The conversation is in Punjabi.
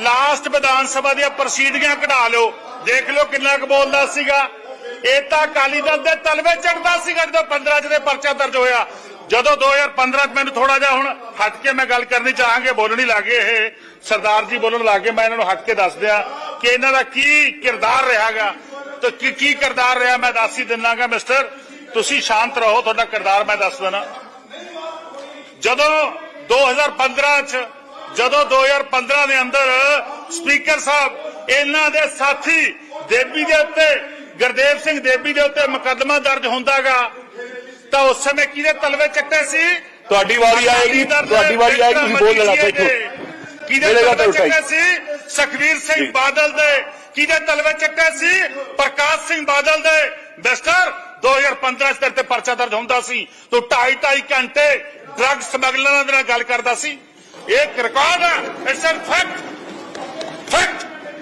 ਲਾਸਟ ਵਿਧਾਨ ਸਭਾ ਦੀਆਂ ਪ੍ਰਸੀਡੀਆਂ ਕਢਾ ਲਿਓ। ਦੇਖ ਲਓ ਕਿੰਨਾ ਕੁ ਬੋਲਦਾ ਸੀਗਾ। ਇਹ ਤਾਂ ਅਕਾਲੀ ਦਲ ਦੇ ਤਲਵੇ ਚੜਦਾ ਸੀਗਾ ਜਦੋਂ 15 ਚ ਦੇ ਪਰਚਾ ਦਰਜ ਹੋਇਆ। ਜਦੋਂ 2015 ਚ ਮੈਨੂੰ ਥੋੜਾ ਜਿਹਾ ਹੁਣ ਹਟ ਕੇ ਮੈਂ ਗੱਲ ਕਰਨੀ ਚਾਹਾਂਗੇ, ਬੋਲਣੀ ਲੱਗੇ ਇਹ। ਸਰਦਾਰ ਜੀ ਬੋਲਣ ਲੱਗੇ, ਮੈਂ ਇਹਨਾਂ ਨੂੰ ਹਟ ਕੇ ਦੱਸ ਦਿਆਂ ਕਿ ਇਹਨਾਂ ਦਾ ਕੀ ਕਿਰਦਾਰ ਰਿਹਾਗਾ। ਤੇ ਕੀ ਕੀ ਕਿਰਦਾਰ ਰਿਹਾ ਮੈਂ ਦੱਸ ਹੀ ਦਿੰਨਾਗਾ, ਮਿਸਟਰ। ਤੁਸੀਂ ਸ਼ਾਂਤ ਰਹੋ, ਤੁਹਾਡਾ ਕਿਰਦਾਰ ਮੈਂ ਦੱਸ ਦੇਣਾ ਜਦੋਂ 2015 ਚ ਜਦੋਂ 2015 ਦੇ ਅੰਦਰ ਸਪੀਕਰ ਸਾਹਿਬ ਇਹਨਾਂ ਦੇ ਸਾਥੀ ਦੇਬੀ ਦੇ ਉੱਤੇ ਗੁਰਦੇਵ ਸਿੰਘ ਦੇਬੀ ਦੇ ਉੱਤੇ ਮੁਕੱਦਮਾ ਦਰਜ ਹੁੰਦਾਗਾ ਤਾਂ ਉਸ ਸਮੇਂ ਕਿਹਦੇ ਤਲਵੇ ਚੱਟੇ ਸੀ? ਤੁਹਾਡੀ ਵਾਰੀ ਆਏਗੀ ਤੁਹਾਡੀ ਵਾਰੀ ਆਏਗੀ ਤੁਸੀਂ ਬੋਲ ਲੈਣਾ ਬੈਠੋ ਕਿਹਦੇ ਤਲਵੇ ਚੱਟੇ ਸੀ? ਸੁਖਵੀਰ ਸਿੰਘ ਬਾਦਲ ਦੇ। ਕਿਹਦੇ ਤਲਵੇ ਚੱਟੇ ਸੀ? ਪ੍ਰਕਾਸ਼ ਸਿੰਘ ਬਾਦਲ ਦੇ। ਮਿਸਟਰ 2015 ਚ ਤੇ ਪਰਚਾ ਦਰਜ ਹੁੰਦਾ ਸੀ। ਤੂੰ ਢਾਈ ਢਾਈ ਘੰਟੇ ਡਰੱਗ ਸਮਗਲਰਾਂ ਦੇ ਨਾਲ ਗੱਲ ਕਰਦਾ ਸੀ। ਇਹ ਇੱਕ ਰਿਕਾਰਡ ਹੈ ਇਟਸ ਅ